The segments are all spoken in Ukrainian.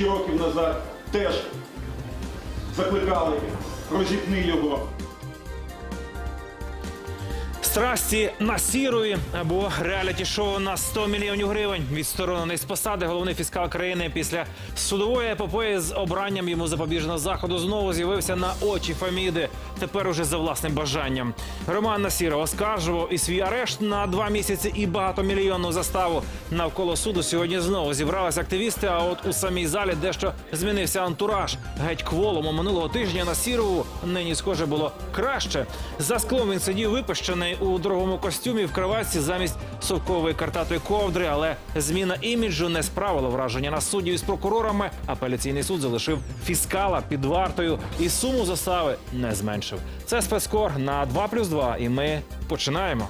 2000 років назад теж закликали розіпни його. Страсті на сірої або реаліті-шоу на 100 мільйонів гривень. Відсторонений з посади головний фіскал країни після судової епопеї з обранням йому запобіжного заходу знову з'явився на очі Фаміди. Тепер уже за власним бажанням. Роман Насіров оскаржував і свій арешт на два місяці і багатомільйонну заставу. Навколо суду сьогодні знову зібралися активісти. А от у самій залі дещо змінився антураж. Геть кволому минулого тижня на Сірову нині схоже було краще. За склом він сидів випущений у дорогому костюмі в кроватці замість совкової картатої ковдри, але зміна іміджу не справила враження на суддів із прокурорами. Апеляційний суд залишив фіскала під вартою і суму застави не зменшив. Це спецкор на 2 плюс 2, і ми починаємо.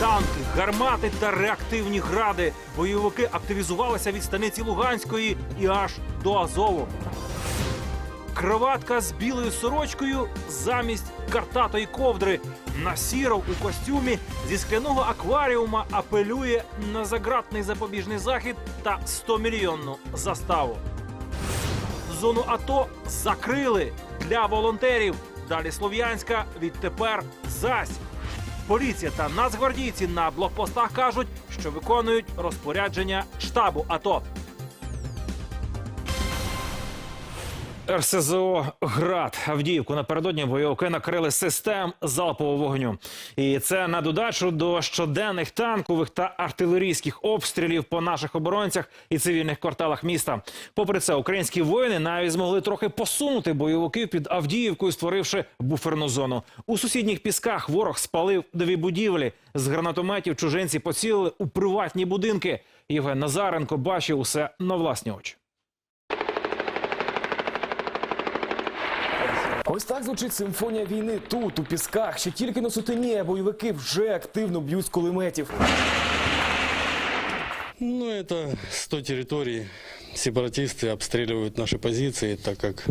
Танки, гармати та реактивні гради. Бойовики активізувалися від станиці Луганської і аж до Азову. Кроватка з білою сорочкою замість картатої ковдри. Насіров у костюмі зі скляного акваріума апелює на загратний запобіжний захід та 100-мільйонну заставу. Зону АТО закрили для волонтерів. Далі Слов'янська відтепер зась. Поліція та нацгвардійці на блокпостах кажуть, що виконують розпорядження штабу АТО. РСЗО Град Авдіївку напередодні бойовики накрили систем залпового вогню, і це на додачу до щоденних танкових та артилерійських обстрілів по наших оборонцях і цивільних кварталах міста. Попри це, українські воїни навіть змогли трохи посунути бойовиків під Авдіївкою, створивши буферну зону. У сусідніх пісках ворог спалив дві будівлі з гранатометів. Чужинці поцілили у приватні будинки. Євген Назаренко бачив усе на власні очі. Ось так звучить симфонія війни тут, у пісках. Ще тільки на сутені, а бойовики вже активно б'ють з кулеметів. Ну, это 100 территорий. Сепаратисты обстреливают наши позиции, так как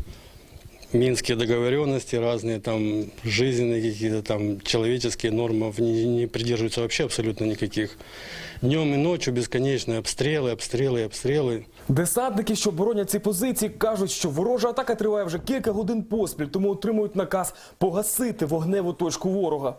минские договоренности разные, там жизненные какие-то там человеческие нормы не, не придерживаются вообще абсолютно никаких. Днем и ночью бесконечные обстрелы, обстрелы, обстрелы. Десантники, що боронять ці позиції, кажуть, що ворожа атака триває вже кілька годин поспіль, тому отримують наказ погасити вогневу точку ворога.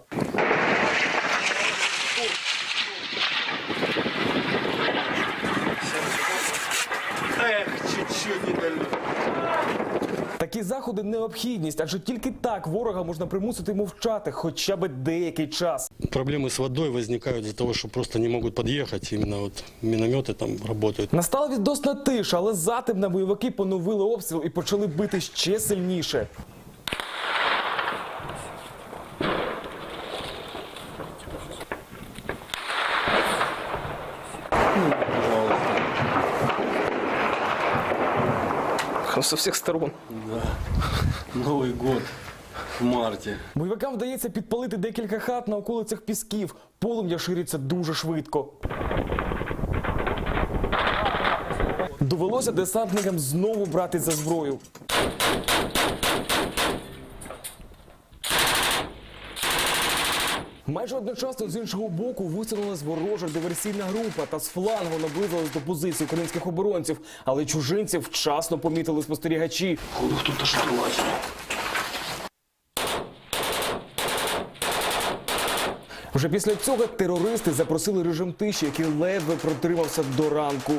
Такі заходи необхідність, адже тільки так ворога можна примусити мовчати хоча б деякий час. Проблемы с водой возникают из-за того, что просто не могут подъехать. Именно вот минометы там работают. Настала відносна тиша, але затем на бойовики поновили обстріл і почали бити ще сильніше. Со всех сторон. Новый год в марте. Бойовикам вдається підпалити декілька хат на околицях пісків. Полум'я шириться дуже швидко. Довелося десантникам знову брати за зброю. Майже одночасно з іншого боку висунулась ворожа диверсійна група та з флангу наблизилась до позицій українських оборонців, але чужинців вчасно помітили спостерігачі. Вже після цього терористи запросили режим тиші, який ледве протримався до ранку.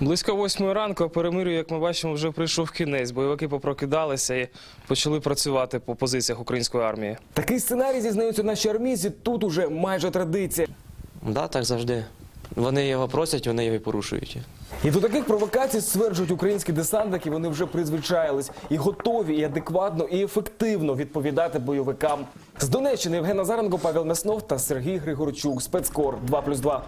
Близько восьмої ранку а перемир'ю, як ми бачимо, вже прийшов кінець. Бойовики попрокидалися і почали працювати по позиціях української армії. Такий сценарій зізнаються наші армійці. Тут уже майже традиція. Да, так завжди. Вони його просять, вони його і порушують. І до таких провокацій стверджують українські десантники. Вони вже призвичаїлись і готові, і адекватно, і ефективно відповідати бойовикам. З Донеччини Євген Назаренко, Павел Меснов та Сергій Григорчук. Спецкор 2+,2.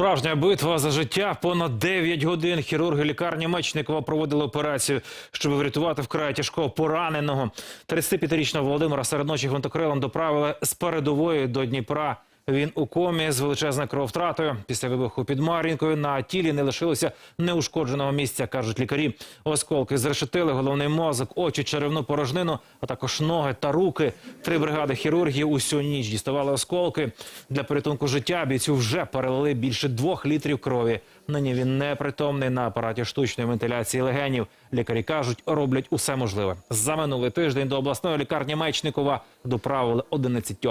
Справжня битва за життя понад 9 годин. Хірурги лікарні Мечникова проводили операцію, щоб врятувати вкрай тяжкого пораненого. 35-річного Володимира серед ночі гвинтокрилом доправили з передової до Дніпра. Він у комі з величезною крововтратою. Після вибуху під Мар'їнкою на тілі не лишилося неушкодженого місця, кажуть лікарі. Осколки зрешетили головний мозок, очі, черевну порожнину, а також ноги та руки. Три бригади хірургів усю ніч діставали осколки. Для порятунку життя бійцю вже перелили більше двох літрів крові. Нині він непритомний на апараті штучної вентиляції легенів. Лікарі кажуть, роблять усе можливе. За минулий тиждень до обласної лікарні Мечникова доправили 11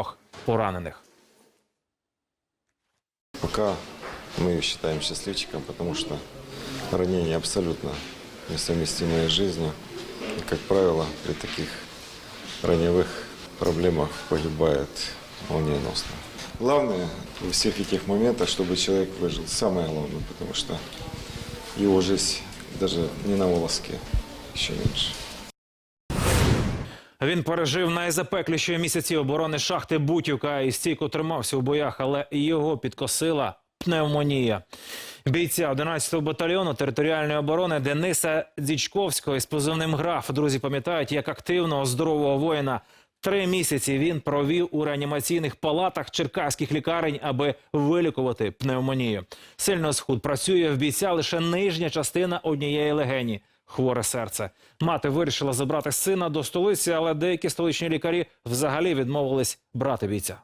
поранених. Пока мы считаем счастливчиком, потому что ранения абсолютно несовместимые с жизнью. И, как правило, при таких раневых проблемах погибает молниеносно. Главное во всех этих моментах, чтобы человек выжил. Самое главное, потому что его жизнь даже не на волоске, еще меньше. Він пережив найзапекліші місяці оборони шахти Бутівка і стійко тримався у боях, але його підкосила пневмонія. Бійця 11-го батальйону територіальної оборони Дениса Дзічковського із позивним граф. Друзі пам'ятають, як активного здорового воїна. Три місяці він провів у реанімаційних палатах черкаських лікарень, аби вилікувати пневмонію. Сильно схуд працює в бійця лише нижня частина однієї легені. Хворе серце. Мати вирішила забрати сина до столиці, але деякі столичні лікарі взагалі відмовились брати бійця.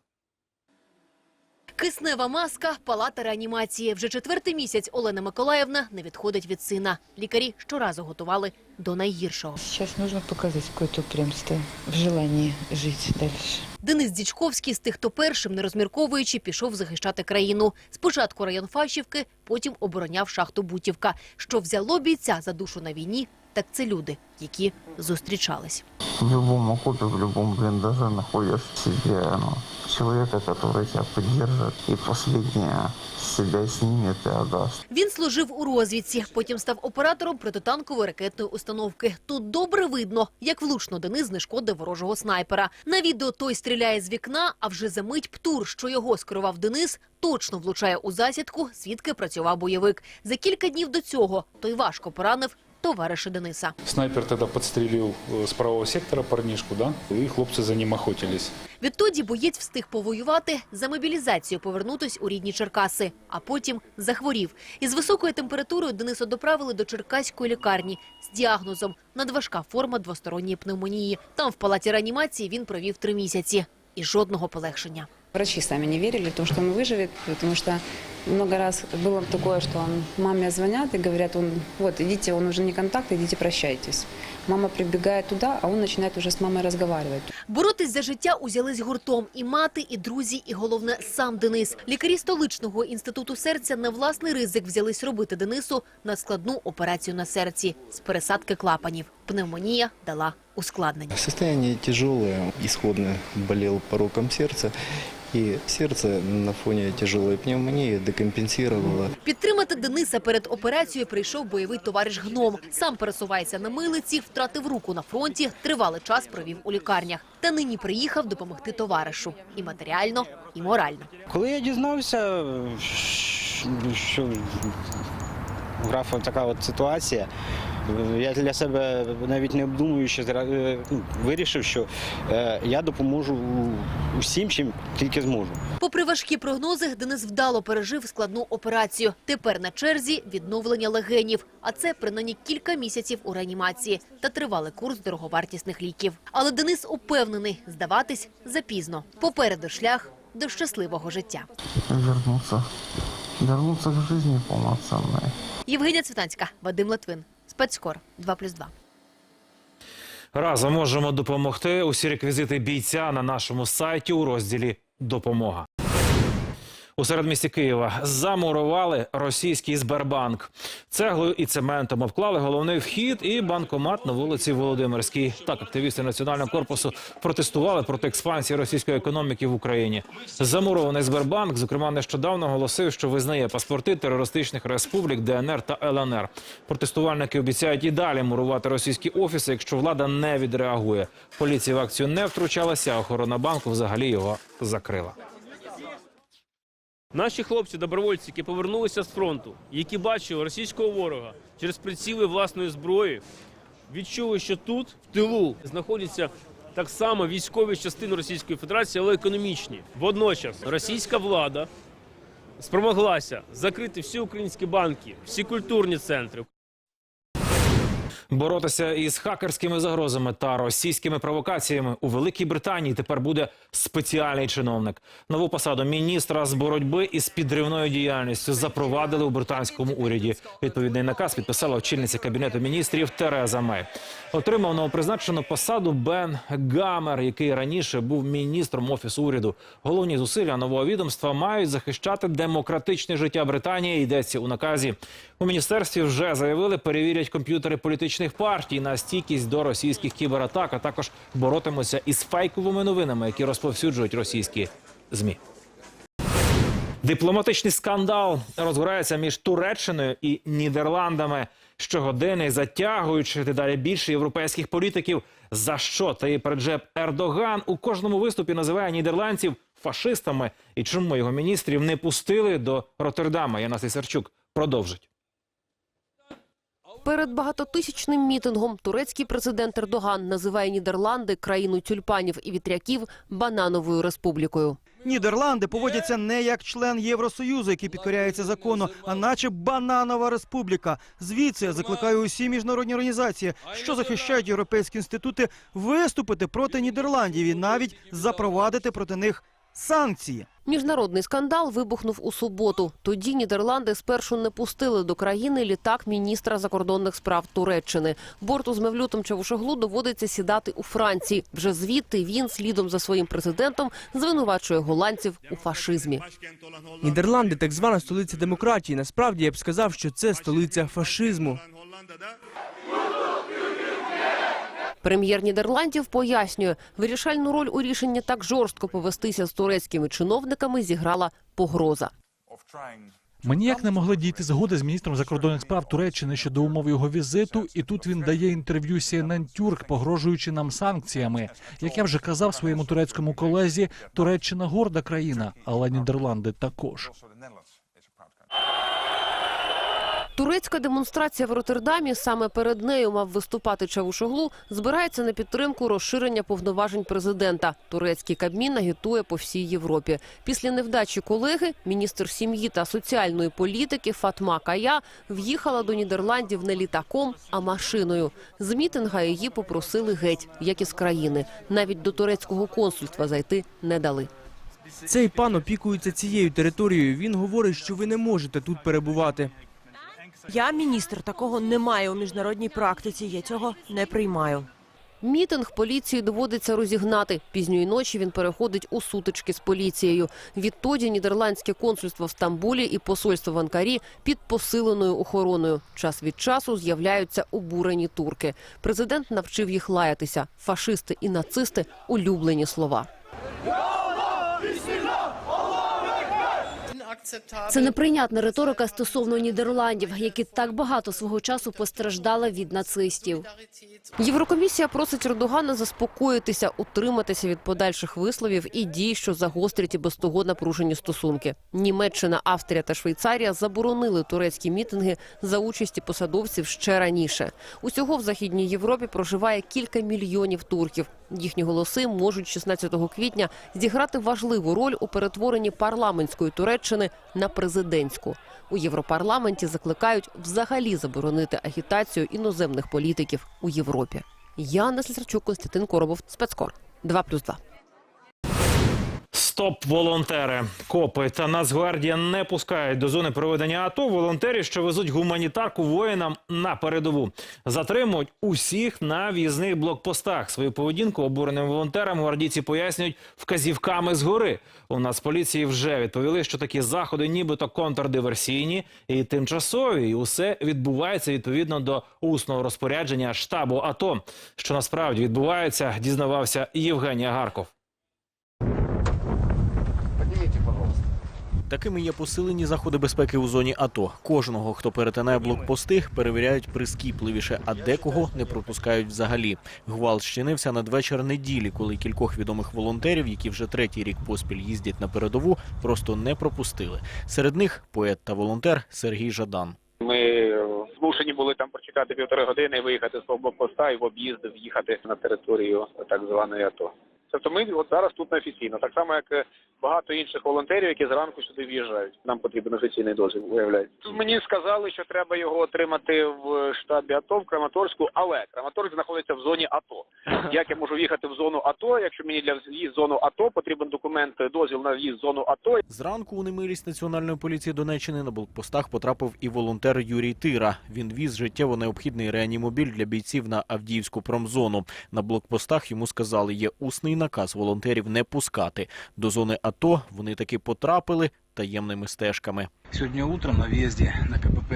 Киснева маска, палата реанімації. Вже четвертий місяць Олена Миколаївна не відходить від сина. Лікарі щоразу готували до найгіршого. Сейчас нужно показать какое-то упрямство в желании жить дальше. Денис Дічковський з тих, хто першим, не розмірковуючи, пішов захищати країну. Спочатку район Фащівки, потім обороняв шахту Бутівка. Що взяло бійця за душу на війні, так це люди, які зустрічались. В любом окопе, в любом блиндаже находишь в себе ну, человека, который тебя поддержит и последнее с себя снимет и отдаст. Він служив у розвідці, потім став оператором протитанкової ракетної установки. Тут добре видно, як влучно Денис знешкодив ворожого снайпера. На відео той стріляє з вікна, а вже за мить птур, що його скерував Денис, точно влучає у засідку, звідки працював бойовик. За кілька днів до цього той важко поранив товариша Дениса. Снайпер тогда подстрелил э, с правого сектора парнишку, да, и хлопцы за ним охотились. Відтоді боєць встиг повоювати, за мобілізацію повернутись у рідні Черкаси, а потім захворів. Із високою температурою Дениса доправили до Черкаської лікарні з діагнозом надважка форма двосторонньої пневмонії. Там в палаті реанімації він провів три місяці і жодного полегшення. Врачи сами не верили в то, что он выживет, потому что много раз было такое, что он, маме звонят и говорят, он, вот, идите, он уже не контакт, идите прощайтесь. Мама прибегает туда, а он начинает уже с мамой разговаривать. Боротись за життя узялись гуртом і мати, і друзі, і головне сам Денис. Лікарі столичного інституту серця на власний ризик взялись робити Денису надскладну операцію на серці з пересадки клапанів. Пневмонія дала ускладнення. Состояние тяжелое, исходно болел пороком сердца, и сердце на фоне тяжелой пневмонии декомпенсировало Підтримати Дениса перед операцією прийшов бойовий товариш Гном. Сам пересувається на милиці, втратив руку на фронті, тривалий час провів у лікарнях. Та нині приїхав допомогти товаришу і матеріально, і морально. Коли я дізнався, що у графа така от ситуація, я для себе навіть не обдумуючи е, ну, вирішив, що е, я допоможу усім, чим тільки зможу. Попри важкі прогнози, Денис вдало пережив складну операцію. Тепер на черзі відновлення легенів, а це принаймні кілька місяців у реанімації та тривалий курс дороговартісних ліків. Але Денис упевнений, здаватись запізно. Попереду шлях до щасливого життя. вернуться, вернуться к жизни полноценной. Євгенія Цвітанська, Вадим Литвин, Спецкор 2+,2. Разом можемо допомогти. Усі реквізити бійця на нашому сайті у розділі Допомога. У середмісті Києва замурували російський Сбербанк. Цеглою і цементом обклали головний вхід і банкомат на вулиці Володимирській. Так, активісти національного корпусу протестували проти експансії російської економіки в Україні. Замурований Сбербанк, зокрема, нещодавно оголосив, що визнає паспорти терористичних республік ДНР та ЛНР. Протестувальники обіцяють і далі мурувати російські офіси, якщо влада не відреагує. Поліція в акцію не втручалася, а охорона банку взагалі його закрила. Наші хлопці-добровольці, які повернулися з фронту, які бачили російського ворога через приціли власної зброї, відчули, що тут, в тилу, знаходяться так само військові частини Російської Федерації, але економічні. Водночас російська влада спромоглася закрити всі українські банки, всі культурні центри. Боротися із хакерськими загрозами та російськими провокаціями у Великій Британії тепер буде спеціальний чиновник. Нову посаду міністра з боротьби із підривною діяльністю запровадили у британському уряді. Відповідний наказ підписала очільниця кабінету міністрів Тереза Мей. Отримав новопризначену посаду Бен Гамер, який раніше був міністром офісу уряду. Головні зусилля нового відомства мають захищати демократичне життя Британії. Йдеться у наказі. У міністерстві вже заявили, перевірять комп'ютери політичних партій на стійкість до російських кібератак, а також боротимуться із фейковими новинами, які розповсюджують російські змі. Дипломатичний скандал розгорається між Туреччиною і Нідерландами. Щогодини затягуючи дедалі більше європейських політиків. За що Таїп Реджеп Ердоган у кожному виступі називає нідерландців фашистами і чому його міністрів не пустили до Роттердама? Яна Сисарчук продовжить. Перед багатотисячним мітингом турецький президент Ердоган називає Нідерланди країну тюльпанів і вітряків банановою республікою. Нідерланди поводяться не як член Євросоюзу, який підкоряється закону, а наче бананова республіка. Звідси я закликаю усі міжнародні організації, що захищають європейські інститути, виступити проти Нідерландів і навіть запровадити проти них санкції. Міжнародний скандал вибухнув у суботу. Тоді Нідерланди спершу не пустили до країни літак міністра закордонних справ Туреччини. Борту з Мевлютом Чавушоглу доводиться сідати у Франції. Вже звідти він слідом за своїм президентом звинувачує голландців у фашизмі. Нідерланди так звана столиця демократії. Насправді я б сказав, що це столиця фашизму. Прем'єр Нідерландів пояснює, вирішальну роль у рішенні так жорстко повестися з турецькими чиновниками зіграла погроза. Ми ніяк не могли дійти згоди з міністром закордонних справ Туреччини щодо умов його візиту, і тут він дає інтерв'ю CNN Тюрк, погрожуючи нам санкціями. Як я вже казав своєму турецькому колезі, Туреччина горда країна, але Нідерланди також. Турецька демонстрація в Роттердамі саме перед нею мав виступати Чавушоглу. Збирається на підтримку розширення повноважень президента. Турецький кабмін агітує по всій Європі. Після невдачі колеги міністр сім'ї та соціальної політики Фатма Кая в'їхала до Нідерландів не літаком, а машиною. З мітинга її попросили геть, як із країни. Навіть до турецького консульства зайти не дали. Цей пан опікується цією територією. Він говорить, що ви не можете тут перебувати. Я міністр. Такого немає у міжнародній практиці. Я цього не приймаю. Мітинг поліції доводиться розігнати. Пізньої ночі він переходить у сутички з поліцією. Відтоді нідерландське консульство в Стамбулі і посольство в Анкарі під посиленою охороною. Час від часу з'являються обурені турки. Президент навчив їх лаятися. Фашисти і нацисти улюблені слова. Це неприйнятна риторика стосовно Нідерландів, які так багато свого часу постраждали від нацистів. Єврокомісія просить Ердогана заспокоїтися, утриматися від подальших висловів і дій, що загострять і без того напружені стосунки. Німеччина, Австрія та Швейцарія заборонили турецькі мітинги за участі посадовців ще раніше. Усього в західній Європі проживає кілька мільйонів турків. Їхні голоси можуть 16 квітня зіграти важливу роль у перетворенні парламентської Туреччини на президентську. У Європарламенті закликають взагалі заборонити агітацію іноземних політиків у Європі. Яна Слісарчук, Константин Коробов, спецкор 2+,2. Стоп, волонтери. Копи та Нацгвардія не пускають до зони проведення АТО волонтерів, що везуть гуманітарку воїнам на передову. Затримують усіх на в'їзних блокпостах. Свою поведінку обуреним волонтерам гвардійці пояснюють вказівками згори. У нас поліції вже відповіли, що такі заходи, нібито контрдиверсійні і тимчасові. І усе відбувається відповідно до усного розпорядження штабу АТО. Що насправді відбувається, дізнавався Євгеній Агарков. Такими є посилені заходи безпеки у зоні АТО. Кожного, хто перетинає блокпости, перевіряють прискіпливіше, а декого не пропускають взагалі. Гвалт щинився надвечір неділі, коли кількох відомих волонтерів, які вже третій рік поспіль їздять на передову, просто не пропустили. Серед них поет та волонтер Сергій Жадан. Ми змушені були там почекати півтори години виїхати з блокпоста і в об'їзд в'їхати на територію так званої АТО. Тобто ми от зараз тут неофіційно, так само як е, багато інших волонтерів, які зранку сюди в'їжджають. Нам потрібен офіційний дозвіл, виявляється. Мені сказали, що треба його отримати в штабі АТО в Краматорську, але Краматорськ знаходиться в зоні АТО. Як я можу в'їхати в зону АТО, якщо мені для в'їзду в зону АТО потрібен документ дозвіл на в'їзд в зону АТО. Зранку у немилість Національної поліції Донеччини на блокпостах потрапив і волонтер Юрій Тира. Він віз життєво необхідний реанімобіль для бійців на Авдіївську промзону. На блокпостах йому сказали, є усний наказ волонтерів не пускати. До зони АТО вони таки потрапили таємними стежками. Сегодня утром на въезде на КПП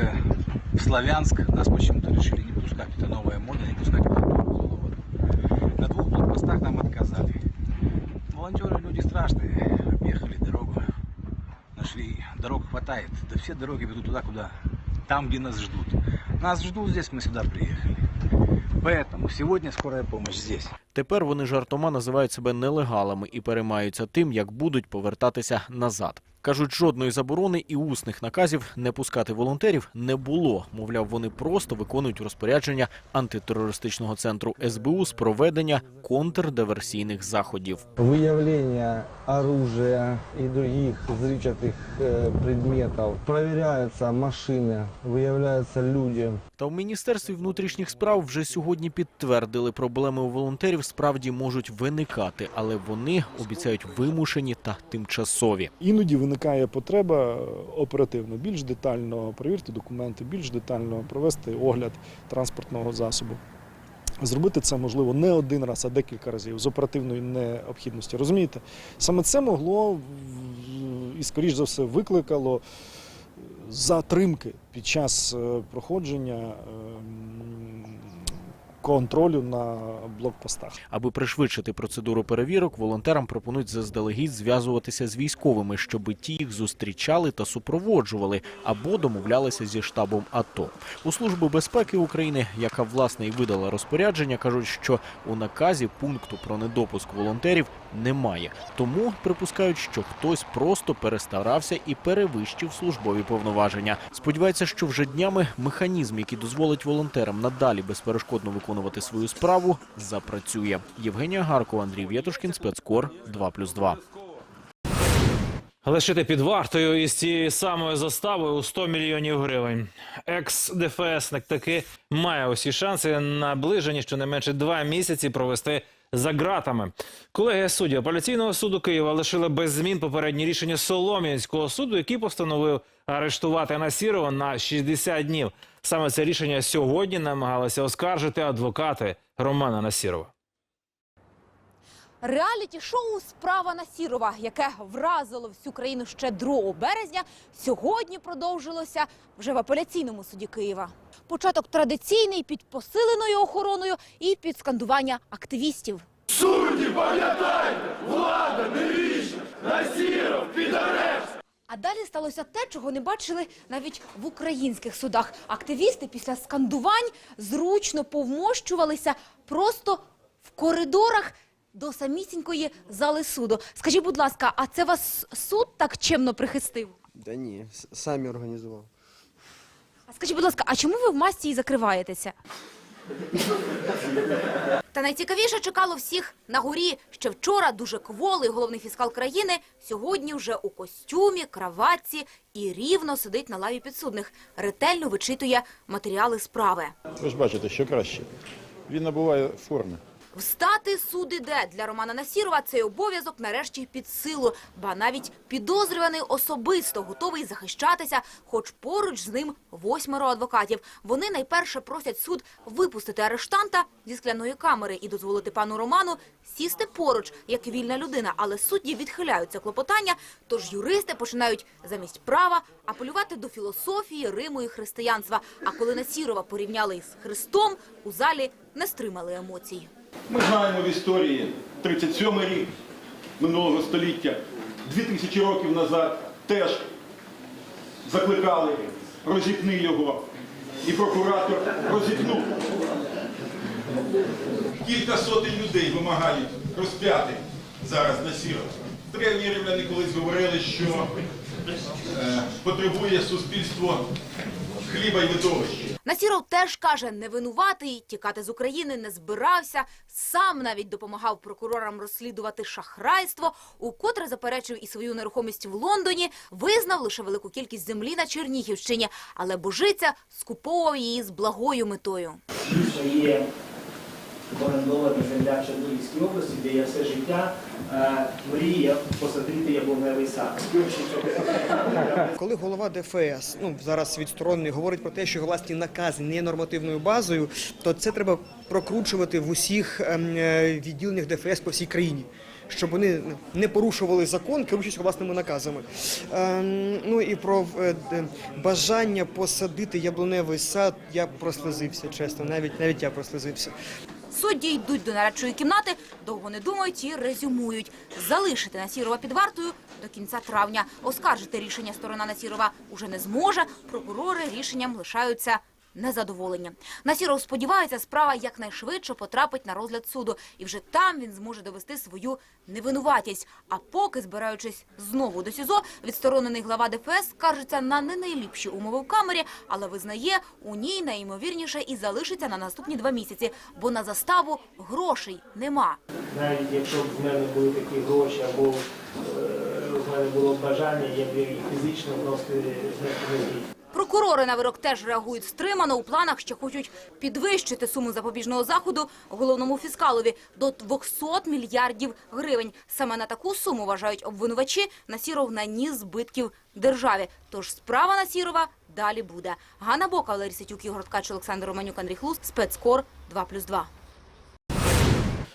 в Славянск нас почему-то решили не пускать. Это новая мода, не пускать в зону воду. На двух блокпостах нам отказали. Волонтеры люди страшные. Объехали дорогу. Нашли. Дорог хватает. Да все дороги ведут туда, куда. Там, где нас ждут. Нас ждут здесь, мы сюда приехали. Поэтому сегодня скорая помощь здесь. Тепер вони жартома називають себе нелегалами і переймаються тим, як будуть повертатися назад. Кажуть, жодної заборони і усних наказів не пускати волонтерів не було. Мовляв, вони просто виконують розпорядження антитерористичного центру СБУ з проведення контрдиверсійних заходів. Выявление оружия и других взрывчатых э, предметов. Проверяются машины, выявляются люди. Та в міністерстві внутрішніх справ вже сьогодні підтвердили, проблеми у волонтерів справді можуть виникати, але вони обіцяють вимушені та тимчасові. Іноді виникає потреба е, оперативно більш детально перевірити документи, більш детально провести огляд транспортного засобу. Зробити це можливо не один раз, а декілька разів з оперативної необхідності. Розумієте? Саме це могло і, скоріш за все, викликало затримки під час е, проходження ем, контролю на блокпостах. Аби пришвидшити процедуру перевірок, волонтерам пропонують заздалегідь зв'язуватися з військовими, щоб ті їх зустрічали та супроводжували або домовлялися зі штабом АТО. У служби безпеки України, яка власне і видала розпорядження, кажуть, що у наказі пункту про недопуск волонтерів немає. Тому припускають, що хтось просто перестарався і перевищив службові повноваження. Сподіваються, що вже днями механізм, який дозволить волонтерам надалі безперешкодно виконувати свою справу, запрацює. Євгенія Гаркова, Андрій Вєтушкін, спецкор 2+,2. Лишити під вартою із цією самою заставою у 100 мільйонів гривень. Екс-ДФСник таки має усі шанси наближені щонайменше два місяці провести за ґратами. Колегія судді апеляційного суду Києва лишили без змін попередні рішення Солом'янського суду, який постановив арештувати Насірова на 60 днів. Саме це рішення сьогодні намагалися оскаржити адвокати Романа Насірова. Реаліті-шоу Справа Насірова, яке вразило всю країну ще 2 березня, сьогодні продовжилося вже в апеляційному суді Києва. Початок традиційний під посиленою охороною і під скандування активістів. Судді, пам'ятайте! Влада не вічна! Насіров під арешт! А далі сталося те, чого не бачили навіть в українських судах. Активісти після скандувань зручно повмощувалися просто в коридорах до самісінької зали суду. Скажіть, будь ласка, а це вас суд так чемно прихистив? Да ні, с- самі організував. А скажіть, будь ласка, а чому ви в масці і закриваєтеся? Та найцікавіше чекало всіх на горі. Ще вчора дуже кволий головний фіскал країни. Сьогодні вже у костюмі, краватці і рівно сидить на лаві підсудних. Ретельно вичитує матеріали справи. Ви ж бачите, що краще. Він набуває форми. Встати суд іде для Романа Насірова цей обов'язок нарешті під силу, ба навіть підозрюваний особисто готовий захищатися, хоч поруч з ним восьмеро адвокатів. Вони найперше просять суд випустити арештанта зі скляної камери і дозволити пану Роману сісти поруч, як вільна людина. Але судді відхиляють це клопотання, тож юристи починають замість права апелювати до філософії, Риму і християнства. А коли Насірова порівняли із Христом, у залі не стримали емоцій. Ми знаємо в історії 37 рік минулого століття, 2000 років назад теж закликали розіпни його. І прокуратор розіпнув. Кілька сотень людей вимагають розп'яти зараз на сіру. Древні римляни колись говорили, що е, потребує суспільство хліба й видовища. Насіров теж каже, не винуватий, тікати з України не збирався, сам навіть допомагав прокурорам розслідувати шахрайство, укотре заперечив і свою нерухомість в Лондоні, визнав лише велику кількість землі на Чернігівщині, але Божиця скуповував її з благою метою. Є орендована земля в Чернігівській області, де я все життя е, мріяв посадити яблуневий сад. Коли голова ДФС, ну зараз відсторонений, говорить про те, що власні накази не є нормативною базою, то це треба прокручувати в усіх ем, е, відділеннях ДФС по всій країні. Щоб вони не порушували закон, керуючись власними наказами. Ем, ну і про е, бажання посадити яблуневий сад я прослизився, чесно, навіть навіть я прослизився. Судді йдуть до нарадчої кімнати, довго не думають і резюмують. Залишити Насірова під вартою до кінця травня. Оскаржити рішення сторона Насірова уже не зможе. Прокурори рішенням лишаються незадоволені. Насіров сподівається, справа якнайшвидше потрапить на розгляд суду. І вже там він зможе довести свою невинуватість. А поки, збираючись знову до СІЗО, відсторонений глава ДФС скаржиться на не найліпші умови в камері, але визнає, у ній найімовірніше і залишиться на наступні два місяці, бо на заставу грошей нема. Навіть якщо б в мене були такі гроші або е, в мене було бажання, я б фізично просто не. Прокурори на вирок теж реагують стримано. У планах ще хочуть підвищити суму запобіжного заходу головному фіскалові до 200 мільярдів гривень. Саме на таку суму, вважають обвинувачі, Насіров наніс збитків державі. Тож справа Насірова далі буде. Ганна Бока, Валерій Сетюк, Ігор Ткач, Олександр Романюк, Андрій Хлус, спецкор 2+,2.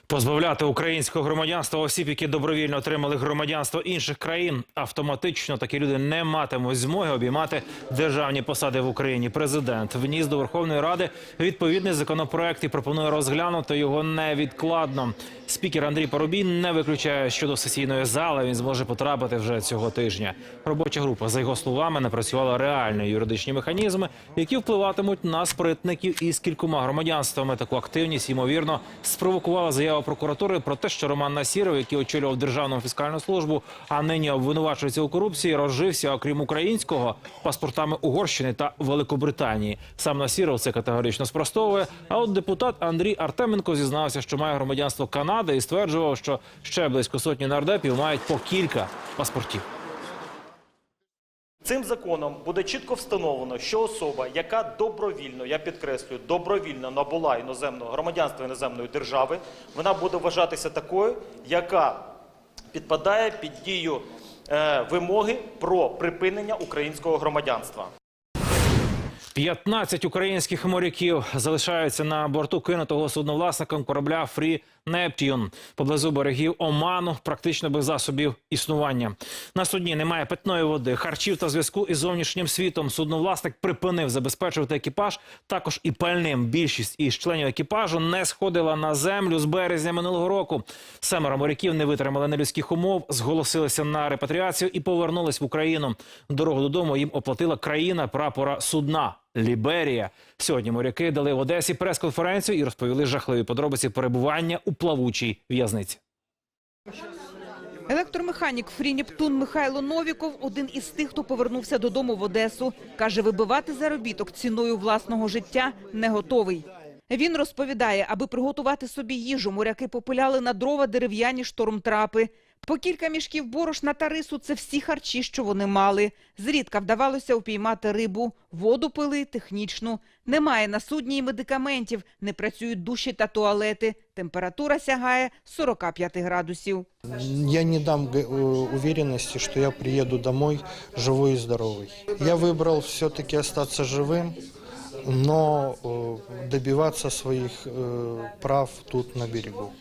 Позбавляти українського громадянства осіб, які добровільно отримали громадянство інших країн, автоматично такі люди не матимуть змоги обіймати державні посади в Україні. Президент вніс до Верховної Ради відповідний законопроект і пропонує розглянути його невідкладно. Спікер Андрій Парубій не виключає щодо сесійної зали. Він зможе потрапити вже цього тижня. Робоча група, за його словами, напрацювала реальні юридичні механізми, які впливатимуть на спритників із кількома громадянствами. Таку активність ймовірно спровокувала заява прокуратури про те, що Роман Насіров, який очолював державну фіскальну службу, а нині обвинувачується у корупції, розжився, окрім українського, паспортами Угорщини та Великобританії. Сам Насіров це категорично спростовує. А от депутат Андрій Артеменко зізнався, що має громадянство Канади і стверджував, що ще близько сотні нардепів мають по кілька паспортів. Цим законом буде чітко встановлено, що особа, яка добровільно, я підкреслюю, добровільно набула іноземного громадянства іноземної держави, вона буде вважатися такою, яка підпадає під дію е, вимоги про припинення українського громадянства. 15 українських моряків залишаються на борту кинутого судновласником корабля Фрі Нептюн поблизу берегів Оману, практично без засобів існування. На судні немає питної води, харчів та зв'язку із зовнішнім світом. Судновласник припинив забезпечувати екіпаж також і пальним. Більшість із членів екіпажу не сходила на землю з березня минулого року. Семеро моряків не витримали нелюдських умов, зголосилися на репатріацію і повернулись в Україну. Дорогу додому їм оплатила країна прапора судна. Ліберія сьогодні моряки дали в Одесі прес-конференцію і розповіли жахливі подробиці перебування у плавучій в'язниці. Електромеханік Фрі Нептун Михайло Новіков – один із тих, хто повернувся додому в Одесу. Каже, вибивати заробіток ціною власного життя не готовий. Він розповідає, аби приготувати собі їжу, моряки попиляли на дрова дерев'яні штормтрапи. По кілька мішків борошна та рису – це всі харчі, що вони мали. Зрідка вдавалося упіймати рибу, воду пили технічну. Немає на судні й медикаментів, не працюють душі та туалети. Температура сягає 45 градусів. Я не дам г- э, уверенности, что я приеду домой живой и здоровый. Я выбрал все-таки остаться живым, но э, добиваться своих э, прав тут на берегу.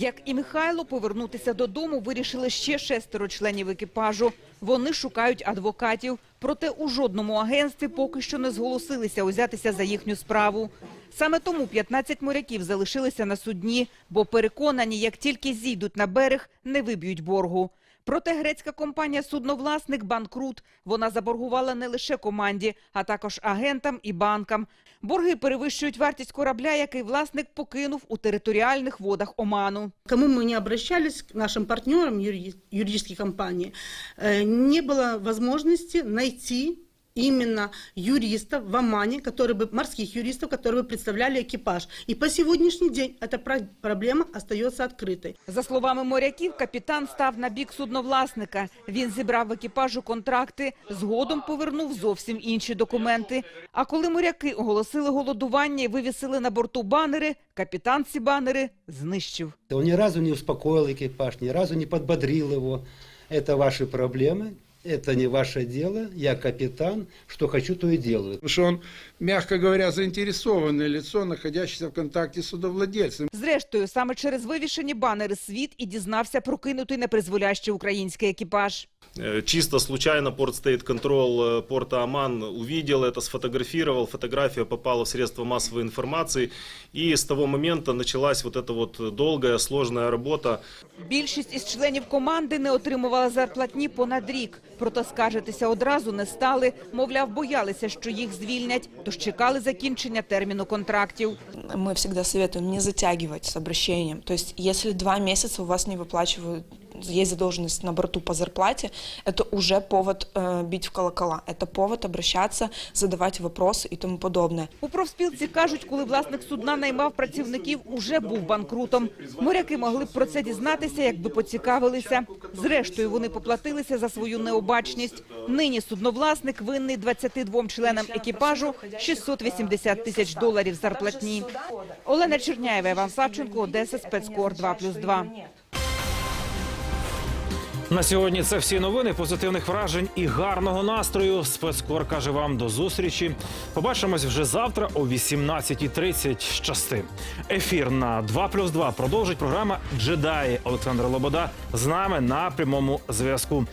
Як і Михайло, повернутися додому вирішили ще шестеро членів екіпажу. Вони шукають адвокатів, проте у жодному агентстві поки що не зголосилися узятися за їхню справу. Саме тому 15 моряків залишилися на судні, бо переконані, як тільки зійдуть на берег, не виб'ють боргу. Проте грецька компанія «Судновласник» банкрут. Вона заборгувала не лише команді, а також агентам і банкам. Борги перевищують вартість корабля, який власник покинув у територіальних водах Оману. Кому мы не обращались, к нашим партнерам юри- юридической компании, э, не было возможности найти именно юристов в Омане, которые бы, морских юристов, которые бы представляли экипаж. И по сегодняшний день эта про- проблема остается открытой. За словами моряків, капітан став на бік судновласника. Він зібрав в екіпажу контракти, згодом повернув зовсім інші документи. А коли моряки оголосили голодування і вивісили на борту банери, капітан ці банери знищив. Он ни разу не успокоил экипаж, ни разу не подбодрил его. Это ваши проблемы, это не ваше дело, я капитан, что хочу, то и делаю. Потому что он, мягко говоря, заинтересованное лицо, находящееся в контакте с судовладельцем. Зрештою, саме через вивішені банери світ і дізнався про кинутий непризволящий український екіпаж. Э, Чисто случайно порт State Control э, порта Оман увидел это, сфотографировал. Фотография попала в средства массовой информации. И с того момента началась вот эта вот долгая, сложная работа. Більшість із членів команди не отримувала зарплатні понад рік. Проте скаржитися одразу не стали. Мовляв, боялися, що їх звільнять, тож чекали закінчення терміну контрактів. Ми завжди советуем не затягувати з обращенням. То якщо два місяці у вас не выплачивают, есть задолженность на борту по зарплате, это уже повод э, бить в колокола. Это повод обращаться, задавать вопросы и тому подобное. У профспілці кажуть, коли власник судна наймав працівників, уже був банкрутом. Моряки могли б про це дізнатися, якби поцікавилися. Зрештою, вони поплатилися за свою необачність. Нині судновласник винний 22 членам екіпажу 680 тисяч доларів зарплатні. Олена Черняєва, Іван Савченко, Одеса, спецкор 2+,2. На сьогодні це всі новини. Позитивних вражень і гарного настрою. Спецкор каже вам до зустрічі. Побачимось вже завтра о 18.30. Щасти. Ефір на 2+,2 продовжить програма Джедаї Олександр Лобода з нами на прямому зв'язку.